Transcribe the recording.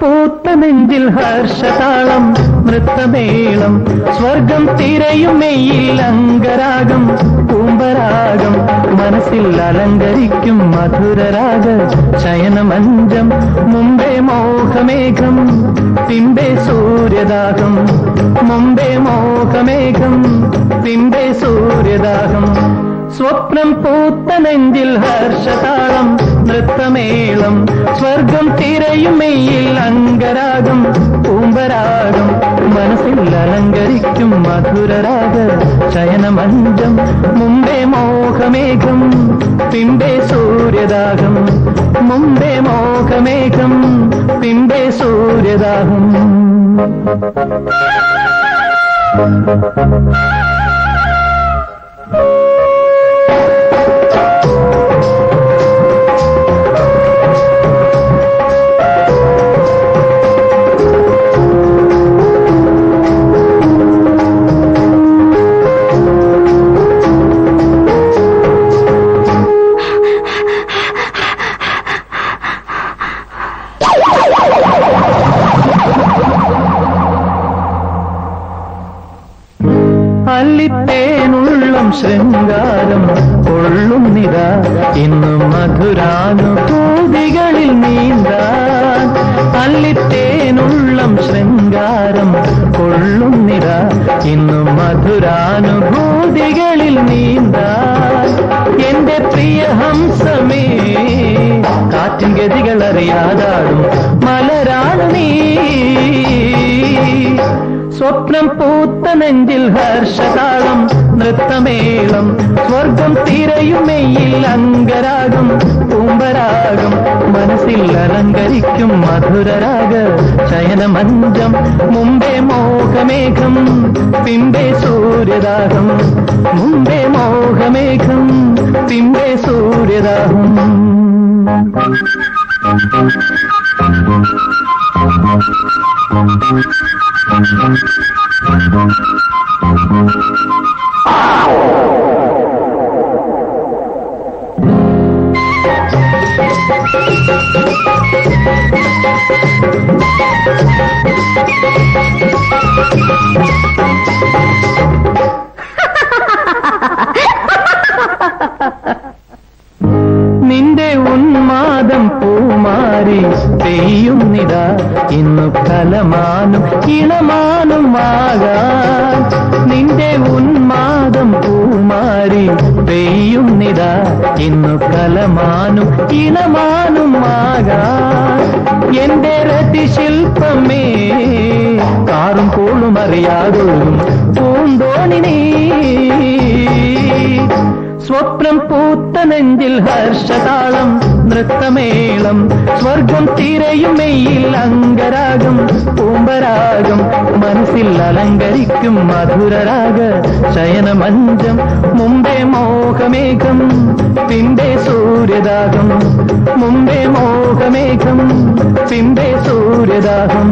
പൂത്ത നെഞ്ചിൽ ഹർഷതാളം നൃത്തമേളം സ്വർഗം തിരയും മെയ്യിൽ അംഗരാഗം പൂമ്പരാഗം മനസ്സിൽ അലങ്കരിക്കും മധുരരാഗ ശയനമഞ്ചം മുമ്പേ മോഹമേഘം പിമ്പേ സൂര്യദാഹം. മുമ്പേ മോഹമേഘം പിമ്പേ സൂര്യദാഹം. സ്വപ്നം പൂത്ത നെഞ്ചിൽ ഹർഷതാളം നൃത്തമേളം. സ്വർഗം തിരയും അംഗരാഗം പൂമ്പരാഗം മനസ്സിൽ അലങ്കരിക്കും മധുരരാഗ ശയനമഞ്ചം. മുമ്പേ മോഹമേഘം പിമ്പേ സൂര്യദാഹം. മുമ്പേ മോഹമേഘം പിമ്പേ സൂര്യദാഹം. അല്ലിത്തേനുള്ളം ശൃംഗാരം കൊള്ളുന്നിത ഇന്ന് മധുരാനുഭൂതികളിൽ നീന്താൻ അല്ലിത്തേനുള്ളം ശൃംഗാരം കൊള്ളുന്നിത ഇന്ന് മധുരാനുഭൂതികളിൽ നീന്താൻ എന്റെ പ്രിയ ഹംസമേ കാറ്റിൻ ഗതികൾ അറിയാതാടും മലരാണ് നീ. സ്വപ്നം പൂത്ത നെഞ്ചിൽ ഹർഷതാളം നൃത്തമേളം സ്വർഗം തിരയുമെയിൽ അംഗരാഗം പൂമ്പരാഗം മനസ്സിൽ അലങ്കരിക്കും മധുരരാഗ ശയനമഞ്ചം. മുമ്പേ മോഹമേഘം പിമ്പേ സൂര്യദാഹം. മുമ്പേ മോഹമേഘം പിമ്പേ സൂര്യദാഹം. നിന്റെ ഉന്മാദം പൂമാരി പെയ്യുന്നിത ഇന്നു കലമാനും ഇളമാനും ആകാൻ നിന്റെ ഉന്മാദം പൂമാരി പെയ്യുന്നിത ഇന്നു കലമാനും ഇളമാനും ആകാൻ എന്റെ രതിശില്പമേ കാറും കോളും അറിയാതൊഴുകും പൂന്തോണിനെ. സ്വപ്നം പൂത്ത നെഞ്ചിൽ ഹർഷതാളം നൃത്തമേളം സ്വർഗം തിരയും മെയ്യിൽ അംഗരാഗം പൂമ്പരാഗം മനസ്സിൽ അലങ്കരിക്കും മധുരരാഗ ശയനമഞ്ചം മുമ്പേ മോഹമേഘം പിമ്പേ സൂര്യദാഹം. മുമ്പേ മോഹമേഘം പിമ്പേ സൂര്യദാഹം.